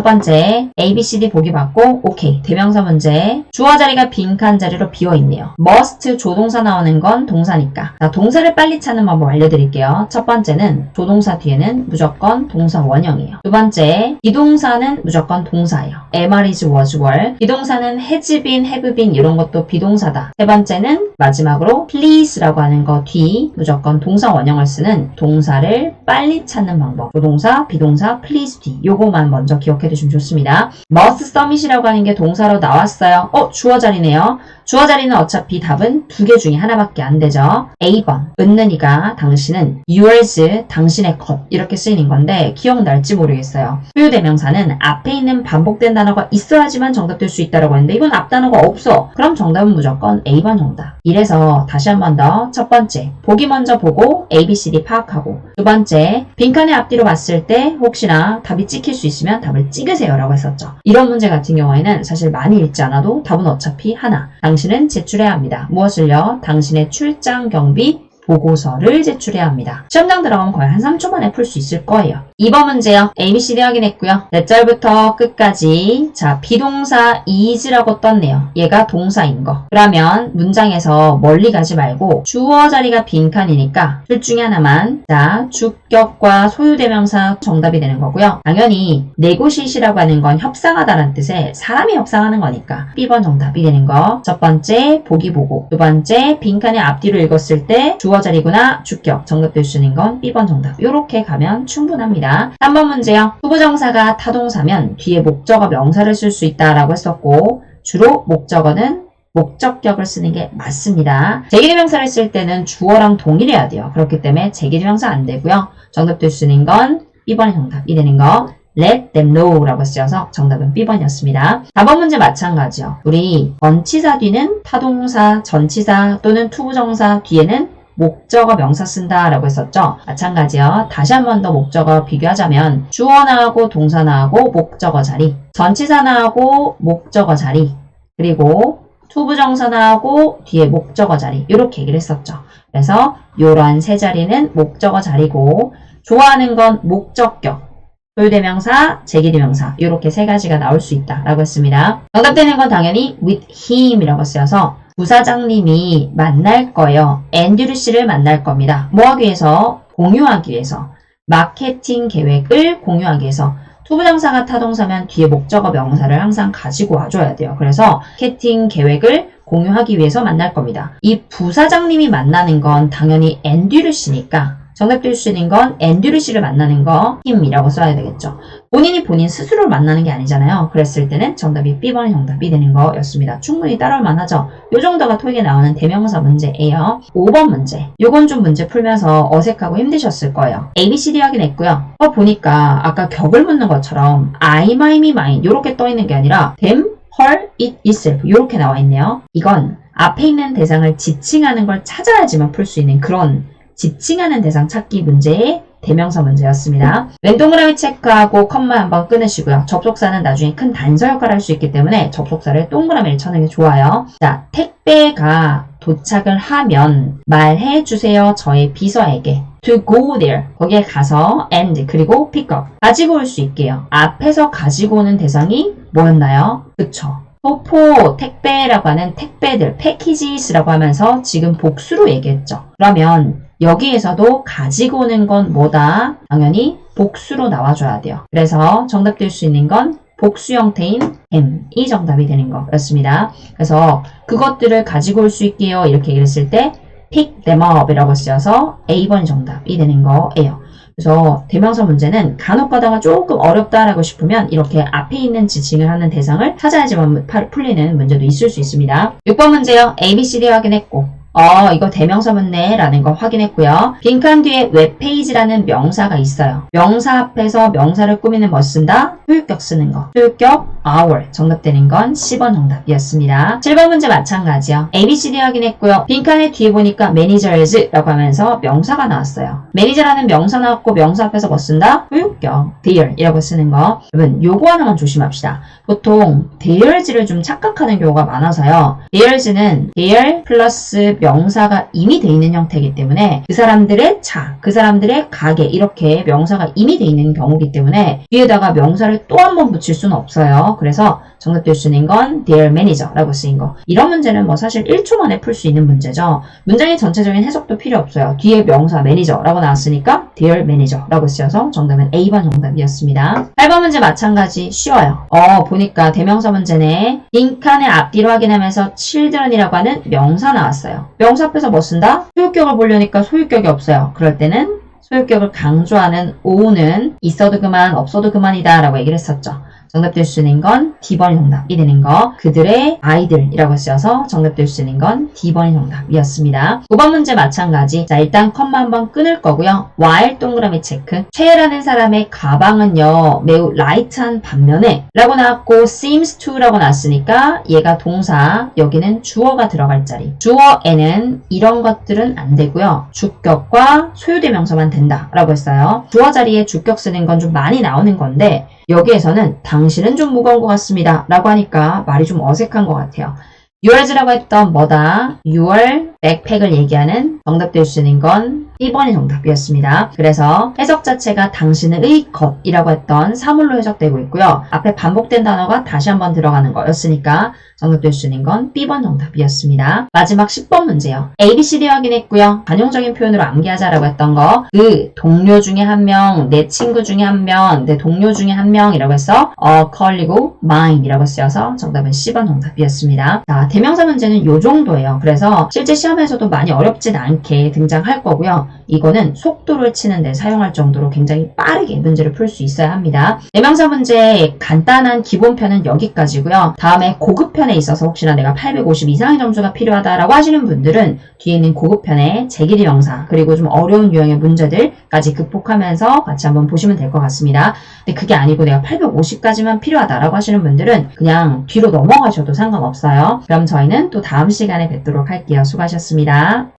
첫 번째, A, B, C, D 보기 받고, 오케이. 대명사 문제. 주어 자리가 빈칸 자리로 비어 있네요. must 조동사 나오는 건 동사니까. 자, 동사를 빨리 찾는 방법 알려드릴게요. 첫 번째는 조동사 뒤에는 무조건 동사 원형이에요. 두 번째, 비동사는 무조건 동사예요. am, is, was, were. 비동사는 has been, have been 이런 것도 비동사다. 세 번째는 마지막으로 please라고 하는 거 뒤 무조건 동사 원형을 쓰는 동사를 빨리 찾는 방법. 조동사, 비동사, please 뒤 요거만 먼저 기억해 두시면 좋습니다. must submit이라고 하는 게 동사로 나왔어요. 어, 주어 자리네요. 주어 자리는 어차피 답은 두 개 중에 하나밖에 안 되죠. A번, 은는이가 당신은 yours, 당신의 것 이렇게 쓰이는 건데 기억날지 모르겠어요. 소유 대명사는 앞에 있는 반복된 단어가 있어야지만 정답될 수 있다고 했는데 이건 앞 단어가 없어. 그럼 정답은 무조건 A번 정답. 이래서 다시 한 번 더 첫 번째, 보기 먼저 보고 A, B, C, D 파악하고 두 번째, 빈칸의 앞뒤로 봤을 때 혹시나 답이 찍힐 수 있으면 답을 찍으세요 라고 했었죠. 이런 문제 같은 경우에는 사실 많이 읽지 않아도 답은 어차피 하나. 당신 은 제출해야 합니다. 무엇을요? 당신의 출장 경비 보고서를 제출해야 합니다. 시험장 들어가면 거의 한 3초 만에 풀 수 있을 거예요. 2번 문제요. ABCD 확인했고요. 몇 절부터 끝까지 자 비동사 is라고 떴네요. 얘가 동사인 거. 그러면 문장에서 멀리 가지 말고 주어 자리가 빈칸이니까 둘 중에 하나만 자 주격과 소유대명사 정답이 되는 거고요. 당연히 negotiate이라고 하는 건 협상하다라는 뜻의 사람이 협상하는 거니까 B번 정답이 되는 거. 첫 번째 보기 보고 두 번째 빈칸의 앞뒤로 읽었을 때 주어 자리구나 주격 정답될 수 있는 건 B번 정답. 이렇게 가면 충분합니다. 3번 문제요. 후보정사가 타동사면 뒤에 목적어 명사를 쓸 수 있다라고 했었고 주로 목적어는 목적격을 쓰는 게 맞습니다. 제기대명사를 쓸 때는 주어랑 동일해야 돼요. 그렇기 때문에 제기대명사 안 되고요. 정답될 수 있는 건 B번이 정답이 되는 거. let them know 라고 쓰여서 정답은 B번이었습니다. 4번 문제 마찬가지요. 우리 전치사 뒤는 타동사, 전치사 또는 투부정사 뒤에는 목적어 명사 쓴다라고 했었죠. 마찬가지요. 다시 한 번 더 목적어 비교하자면 주어 나하고 동사 나하고 목적어 자리, 전치사 나하고 목적어 자리, 그리고 투부정사 나하고 뒤에 목적어 자리 이렇게 얘기를 했었죠. 그래서 이러한 세 자리는 목적어 자리고 좋아하는 건 목적격, 소유대명사, 제기대명사 이렇게 세 가지가 나올 수 있다라고 했습니다. 정답되는 건 당연히 with him이라고 쓰여서 부사장님이 만날 거예요. 앤드류 씨를 만날 겁니다. 뭐 하기 위해서? 공유하기 위해서. 마케팅 계획을 공유하기 위해서. 투부정사가 타동사면 뒤에 목적어 명사를 항상 가지고 와줘야 돼요. 그래서 마케팅 계획을 공유하기 위해서 만날 겁니다. 이 부사장님이 만나는 건 당연히 앤드류 씨니까 정답될 수 있는 건 앤드류 씨를 만나는 거 힘이라고 써야 되겠죠. 본인이 본인 스스로를 만나는 게 아니잖아요. 그랬을 때는 정답이 B번이 정답이 되는 거였습니다. 충분히 따라올 만하죠. 요 정도가 토익에 나오는 대명사 문제예요. 5번 문제. 요건 좀 문제 풀면서 어색하고 힘드셨을 거예요. A, B, C, D 확인했고요. 어, 보니까 아까 격을 묻는 것처럼 I, my, me, mine 요렇게 떠 있는 게 아니라 them, her, it, itself 요렇게 나와 있네요. 이건 앞에 있는 대상을 지칭하는 걸 찾아야지만 풀 수 있는 그런 지칭하는 대상 찾기 문제의 대명사 문제였습니다. 왼 동그라미 체크하고 컴마 한번 끊으시고요. 접속사는 나중에 큰 단서 역할을 할 수 있기 때문에 접속사를 동그라미를 쳐는 게 좋아요. 자, 택배가 도착을 하면 말해 주세요. 저의 비서에게. to go there. 거기에 가서 and 그리고 pick up. 가지고 올 수 있게요. 앞에서 가지고 오는 대상이 뭐였나요? 그쵸. 소포, 택배라고 하는 택배들, 패키지스라고 하면서 지금 복수로 얘기했죠. 그러면 여기에서도 가지고 오는 건 뭐다? 당연히 복수로 나와줘야 돼요. 그래서 정답 될 수 있는 건 복수 형태인 am이 정답이 되는 거였습니다. 그래서 그것들을 가지고 올 수 있게요. 이렇게 얘기를 했을 때 pick them up 이라고 쓰여서 A번이 정답이 되는 거예요. 그래서 대명사 문제는 간혹 가다가 조금 어렵다라고 싶으면 이렇게 앞에 있는 지칭을 하는 대상을 찾아야지만 풀리는 문제도 있을 수 있습니다. 6번 문제요. A, B, C, D 확인했고 어, 이거 대명사 문네 라는 거 확인했고요. 빈칸 뒤에 웹페이지라는 명사가 있어요. 명사 앞에서 명사를 꾸미는 뭐 쓴다? 소유격 쓰는 거. 소유격 our. 정답되는 건 10번 정답이었습니다. 7번 문제 마찬가지요. ABCD 확인했고요. 빈칸의 뒤에 보니까 managers라고 하면서 명사가 나왔어요. 매니저라는 명사 나왔고 명사 앞에서 뭐 쓴다? 소유격 their 이라고 쓰는 거. 여러분 요거 하나만 조심합시다. 보통 there's를 좀 착각하는 경우가 많아서요. there's는 there 플러스 명사가 이미 돼 있는 형태이기 때문에 그 사람들의 차, 그 사람들의 가게 이렇게 명사가 이미 돼 있는 경우이기 때문에 뒤에다가 명사를 또 한 번 붙일 수는 없어요. 그래서 정답될 수 있는 건 their manager라고 쓰인 거. 이런 문제는 뭐 사실 1초 만에 풀 수 있는 문제죠. 문장의 전체적인 해석도 필요 없어요. 뒤에 명사 매니저라고 나왔으니까 their manager라고 쓰여서 정답은 A번 정답이었습니다. 8번 문제 마찬가지 쉬워요. 어 보니까 대명사 문제네. 빈칸의 앞뒤로 확인하면서 children이라고 하는 명사 나왔어요. 명사 앞에서 뭐 쓴다? 소유격을 보려니까 소유격이 없어요. 그럴 때는 소유격을 강조하는 오는 있어도 그만 없어도 그만이다 라고 얘기를 했었죠. 정답될 수 있는 건 D번이 정답이 되는 거. 그들의 아이들이라고 쓰여서 정답될 수 있는 건 D번이 정답이었습니다. 9번 문제 마찬가지. 자, 일단 컴마 한번 끊을 거고요. while 동그라미 체크. 최애라는 사람의 가방은요, 매우 라이트한 반면에 라고 나왔고 seems to라고 나왔으니까 얘가 동사, 여기는 주어가 들어갈 자리. 주어에는 이런 것들은 안 되고요. 주격과 소유대명사만 된다라고 했어요. 주어 자리에 주격 쓰는 건 좀 많이 나오는 건데 여기에서는 당신은 좀 무거운 것 같습니다. 라고 하니까 말이 좀 어색한 것 같아요. your's라고 했던 뭐다? your 백팩을 얘기하는 정답 될 수 있는 건 1번이 정답이었습니다. 그래서 해석 자체가 당신의 것이라고 했던 사물로 해석되고 있고요. 앞에 반복된 단어가 다시 한번 들어가는 거였으니까 정답될 수 있는 건 B번 정답이었습니다. 마지막 10번 문제요. A, B, C, D 확인했고요. 관용적인 표현으로 암기하자라고 했던 거. 그 동료 중에 한 명, 내 친구 중에 한 명, 내 동료 중에 한 명이라고 해서 어, 컬리고 mine이라고 쓰여서 정답은 C번 정답이었습니다. 자, 대명사 문제는 요 정도예요. 그래서 실제 시험에서도 많이 어렵진 않게 등장할 거고요. 이거는 속도를 치는 데 사용할 정도로 굉장히 빠르게 문제를 풀 수 있어야 합니다. 대명사 문제 간단한 기본편은 여기까지고요. 다음에 고급편에 있어서 혹시나 내가 850 이상의 점수가 필요하다라고 하시는 분들은 뒤에 있는 고급편의 제기리 명사 그리고 좀 어려운 유형의 문제들까지 극복하면서 같이 한번 보시면 될 것 같습니다. 근데 그게 아니고 내가 850까지만 필요하다라고 하시는 분들은 그냥 뒤로 넘어가셔도 상관없어요. 그럼 저희는 또 다음 시간에 뵙도록 할게요. 수고하셨습니다.